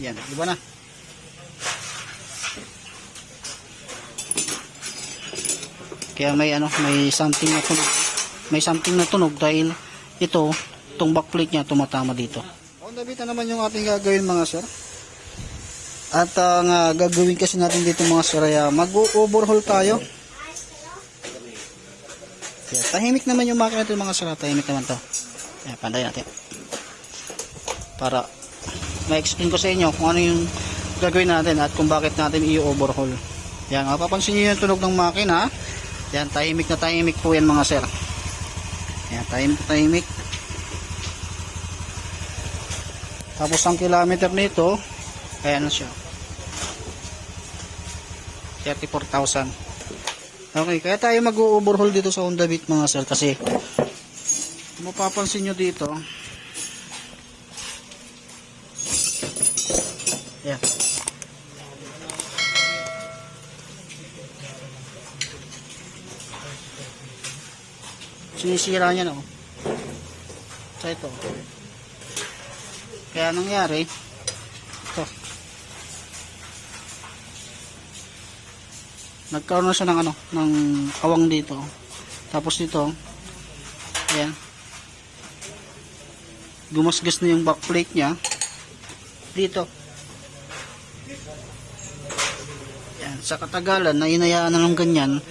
Yan, iba na. Kaya may ano, may something na tunog. May something na tunog dahil ito, itong backplate niya tumatama dito. On the na naman yung ating gagawin mga sir. At ang ah, gagawin kasi natin dito mga sir ay ah, mag-overhaul tayo. Kaya tahimik naman yung makina ito mga sir. ah, Tahimik naman to. Kaya panday natin. Para ma-explain ko sa inyo kung ano yung gagawin natin at kung bakit natin i-overhaul. Yan, mapapansin nyo yung tunog ng makina. Yan, tahimik na tahimik po yan mga sir. Yan, tahimik na tahimik. Tapos ang kilometer nito, ayan na siya. 34,000. Okay, kaya tayo mag-overhaul dito sa Honda Beat mga sir kasi mapapansin nyo dito, Sinisira niya no. Sa ito. Kaya nangyari, ito. Nagkaroon na siya ng ano, ng awang dito. Tapos dito, ayan. Gumasgas na yung backplate niya. Dito. Yan, sa katagalan na inayaan na ng ganyan,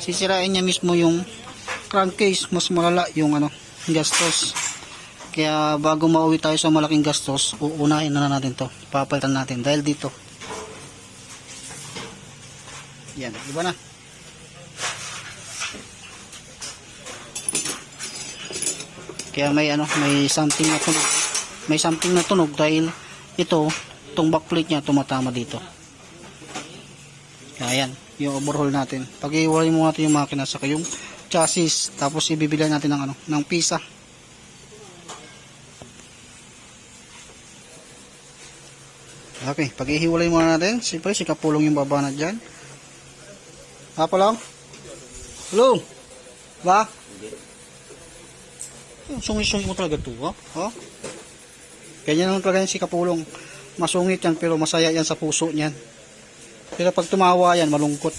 sisirain niya mismo yung crankcase, mas malala yung ano, gastos. Kaya bago mauwi tayo sa malaking gastos, uunahin na natin to. Papalitan natin dahil dito. Yan, iba na. Kaya may ano, may something na tunog. May something na tunog dahil ito, itong backplate niya tumatama dito. Kaya yan, yung overhaul natin. Pag-iwalay mo natin yung makina sa yung chassis, tapos ibibilan natin ng ano, ng pisa. Okay, pag-ihiwalay muna natin. Siyempre, si Kapulong yung baba na dyan. Apa lang? Hello? Ba? Sungit-sungit mo talaga to, ha? ha? Ganyan naman talaga si Kapulong. Masungit yan, pero masaya yan sa puso niyan. Pero pag tumawa yan, malungkot.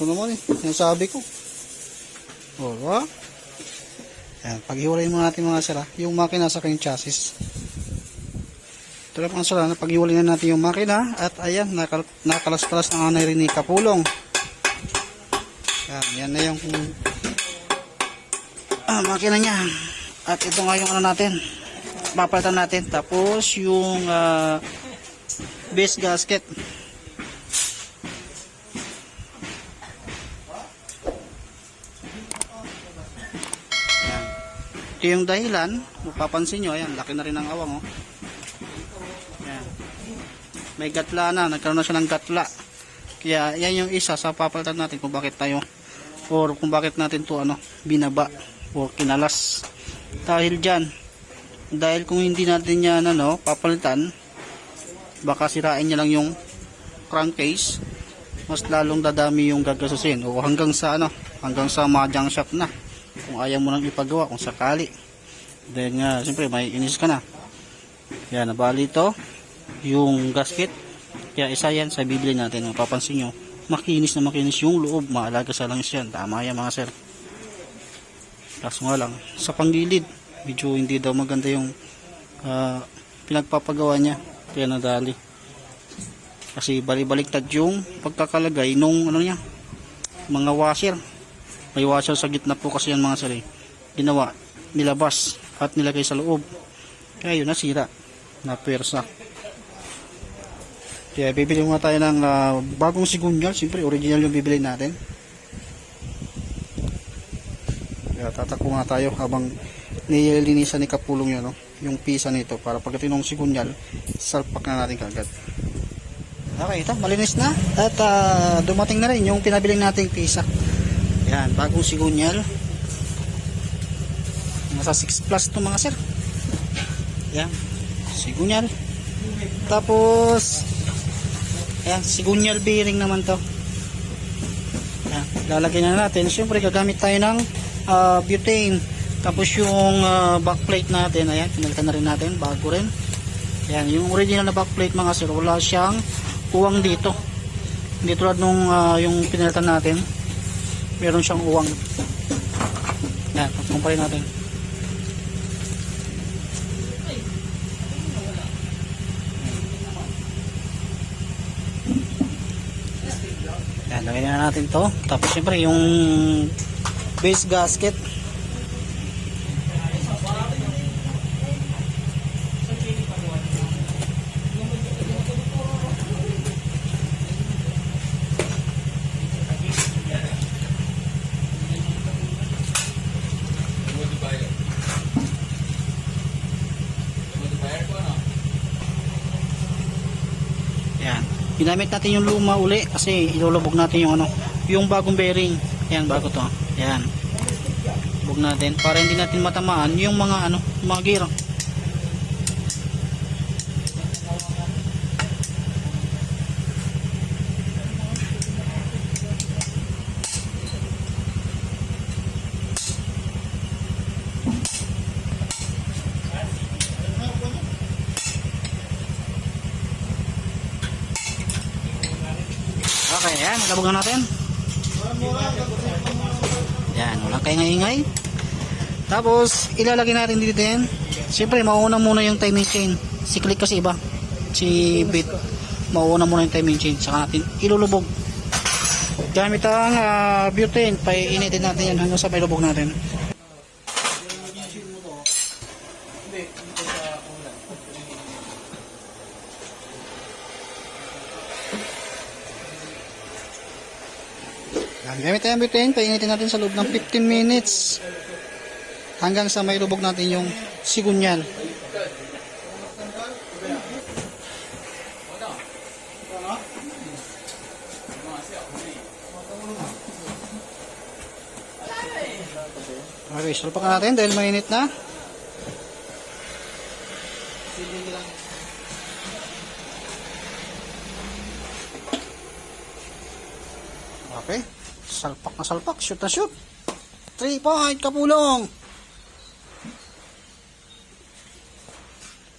Ito naman eh. Yan sabi ko. Oh, ha? Yan, paghiwalay mo natin mga sira, yung makina sa kanyang chassis. Ito lang ang sira, paghiwalay na natin yung makina at ayan, nakal nakalas-kalas na anay rin ni Kapulong. Yan, yan na yung ah, makina niya. At ito nga yung ano natin, papalitan natin. Tapos yung ah, base gasket. Ito yung dahilan, mapapansin nyo, ayan, laki na rin ang awang, oh. Yan. May gatla na, nagkaroon na siya ng gatla. Kaya yan yung isa sa papalitan natin kung bakit tayo or kung bakit natin to ano binaba o kinalas dahil dyan dahil kung hindi natin yan ano papalitan baka sirain niya lang yung crankcase mas lalong dadami yung gagasusin o hanggang sa ano hanggang sa majang shop na kung ayaw mo nang ipagawa kung sakali. Then nga siyempre may inis ka na. Yan nabali ito yung gasket. Kaya isa yan sa bibili natin. Mapapansin nyo makinis na makinis yung loob. Maalaga sa langis yan. Tama yan mga sir. Kaso nga lang sa panggilid medyo hindi daw maganda yung ah, pinagpapagawa niya. Kaya nadali. Kasi bali-baliktad yung pagkakalagay nung ano niya mga washer may washer sa gitna po kasi yan mga sir eh. ginawa nilabas at nilagay sa loob. Kaya yun nasira. Na persa kaya bibili muna tayo ng ah, bagong sigunyal siyempre original yung bibili natin. Kaya tatakbo nga tayo habang nililinisan ni Kapulong yun no? yung pisa nito para pagdating ng sigunyal salpak na natin kagad. Okay ito malinis na at ah, dumating na rin yung pinabili nating pisa yan bagong sigunyal. Nasa 6 plus to mga sir. Yan sigunyal. Tapos ayan sigunyal bearing naman to. Yan, lalagay na natin. Syempre gagamit tayo ng ah, butane. Tapos yung ah, backplate natin. Ayan pinalitan na rin natin bago rin. Yan, yung original na backplate mga sir, wala siyang uwang dito. Hindi tulad nung ah, yung pinalitan natin. Meron siyang uwang. Yan, kumpare natin. Yan, lagyan na natin to. Tapos syempre yung base gasket. Yan. Ginamit natin yung luma uli kasi ilulubog natin yung ano, yung bagong bearing. Yan, bago to. Yan. Lubog natin para hindi natin matamaan yung mga ano, mga gear. Okay, yan. Labog na natin. Yan, walang kaingay-ingay. Tapos, ilalagay natin dito din. Siyempre, mauuna muna yung timing chain. Si click kasi iba. Si bit. Mauuna muna yung timing chain. Saka natin ilulubog. Gamit ang ah, butane. Paiinitin natin yan hanggang sa may lubog natin. Gamit tayo ang butane, painitin natin sa loob ng 15 minutes hanggang sa may natin yung sigunyal. Okay, sulpak na natin dahil mainit na. Okay. Salpak na. Shoot na shoot. 3 point kapulong.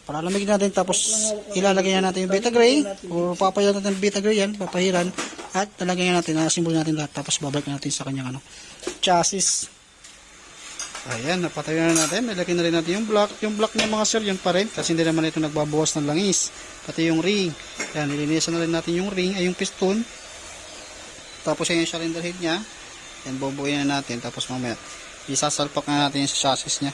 Palalamig natin tapos ilalagay na natin yung beta gray o papahiran natin yung beta gray yan, papahiran at lalagyan natin, nasimbol natin lahat tapos babalik natin sa kanyang ano, chassis. Ayan, napatay na natin. Nilagay na rin natin yung block. Yung block ng mga sir, yun pa rin. Kasi hindi naman ito nagbabawas ng langis. Pati yung ring. Ayan, nilinisan na rin natin yung ring, ay yung piston. Tapos yan yung cylinder head niya. Yan, bubuin na natin. Tapos mamaya, isasalpak na natin yung sa chassis niya.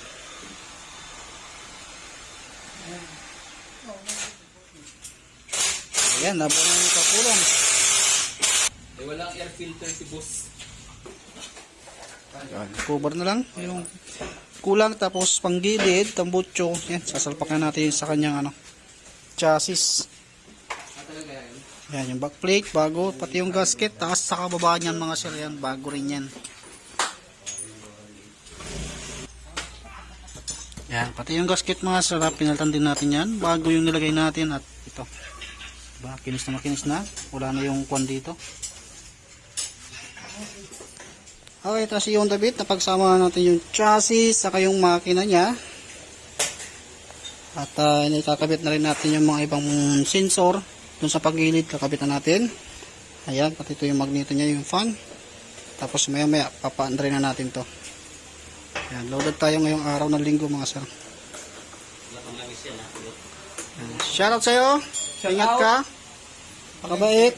Ayan, nabuo na yung kapulong. Eh, walang air filter si boss. Yan, cover na lang. Yung kulang tapos panggilid, tambutso. Yan, sasalpak na natin sa kanyang ano, chassis. Ah, yan. Yung backplate, bago. Pati yung gasket, taas sa kababa niyan mga sir. Yan, bago rin yan. Yan, pati yung gasket mga sir, ah, pinalitan din natin yan. Bago yung nilagay natin at ito. Diba, kinis na makinis na. Wala na yung kwan dito. Okay, tapos yung David, napagsama natin yung chassis, saka yung makina niya. At uh, kakabit na rin natin yung mga ibang sensor dun sa pagilid, kakabit na natin. Ayan, pati ito yung magneto niya, yung fan. Tapos maya maya, papaandray na natin to. Ayan, loaded tayo ngayong araw ng linggo mga sir. Ayan, Shoutout sa'yo. Ingat ka. Pakabait.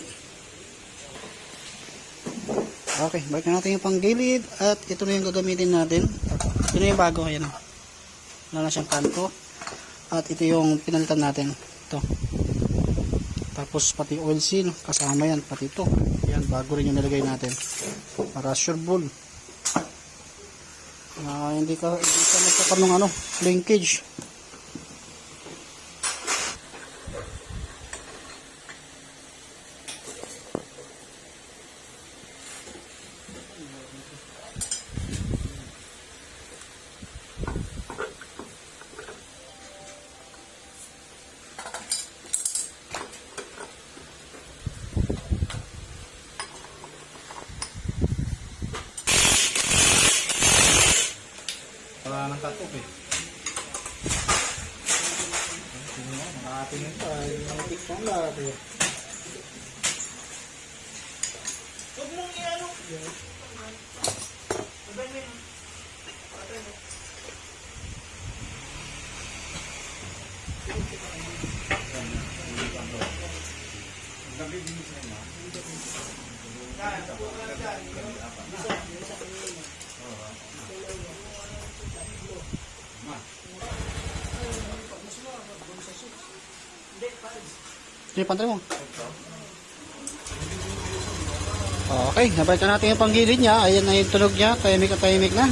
Okay, balik na natin yung panggilid at ito na yung gagamitin natin. Ito na yung bago, ayan o. Wala na siyang kanto. At ito yung pinalitan natin. Ito. Tapos pati oil seal, kasama yan, pati ito. Yan, bago rin yung nilagay natin. Para sure ball. Ah, hindi ka hindi ka magkakaroon ng ano, linkage. Sige, pantry mo. Okay, nabalik na natin yung panggilid niya. Ayan na yung tunog niya. Tahimik na tahimik na.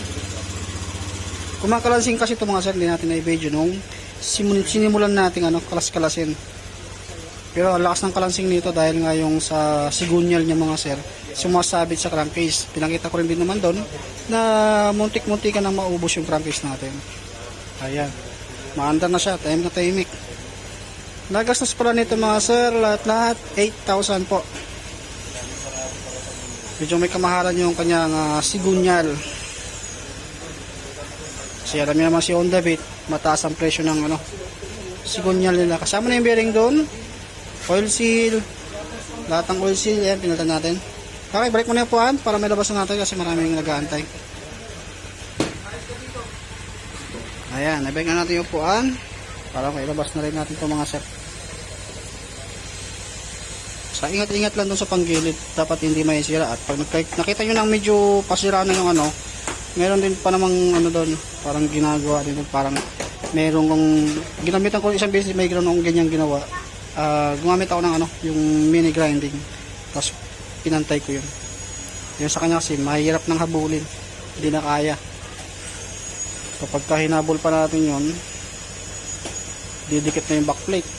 Kumakalansing kasi ito mga sir, hindi natin na-video nung simun- sinimulan natin ano, kalas-kalasin. Pero lakas ng kalansing nito dahil nga yung sa sigunyal niya mga sir, sumasabit sa crankcase. Pinakita ko rin din naman doon na muntik-muntik ka nang maubos yung crankcase natin. Ayan. Maandar na siya, tahimik na tahimik. Nagastos pala nito mga sir, lahat-lahat 8,000 po. Medyo may kamahalan yung kanyang ah, sigunyal. Kasi alam naman si Honda Beat, mataas ang presyo ng ano, sigunyal nila. Kasama na yung bearing doon, oil seal, lahat ng oil seal, yan, pinalitan natin. Okay, break muna yung puan para may labas na natin kasi maraming nag-aantay. Ayan, nabig na natin yung puan para may labas na rin natin itong mga set. Sa ingat-ingat lang dun sa panggilid, dapat hindi may sira. At pag nakita nyo nang medyo pasira na yung ano, meron din pa namang ano doon, parang ginagawa din parang meron kong, ginamitan ko isang beses, may gano'n akong ganyan ginawa. Ah, gumamit ako ng ano, yung mini grinding. Tapos pinantay ko yun. Yun sa kanya kasi, mahirap nang habulin. Hindi na kaya. Kapag ka hinabol pa natin yun, didikit na yung backplate.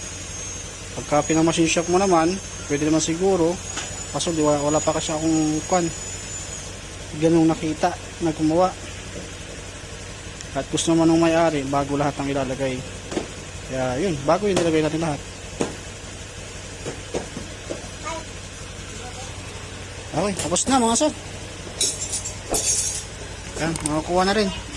Pagka pinamasin shop mo naman, pwede naman siguro, kaso di wala, wala pa kasi akong kwan. Ganong nakita na gumawa. At gusto naman ng may-ari, bago lahat ang ilalagay. Kaya yun, bago yung nilagay natin lahat. Okay, tapos na mga sir. Yan, makakuha na rin.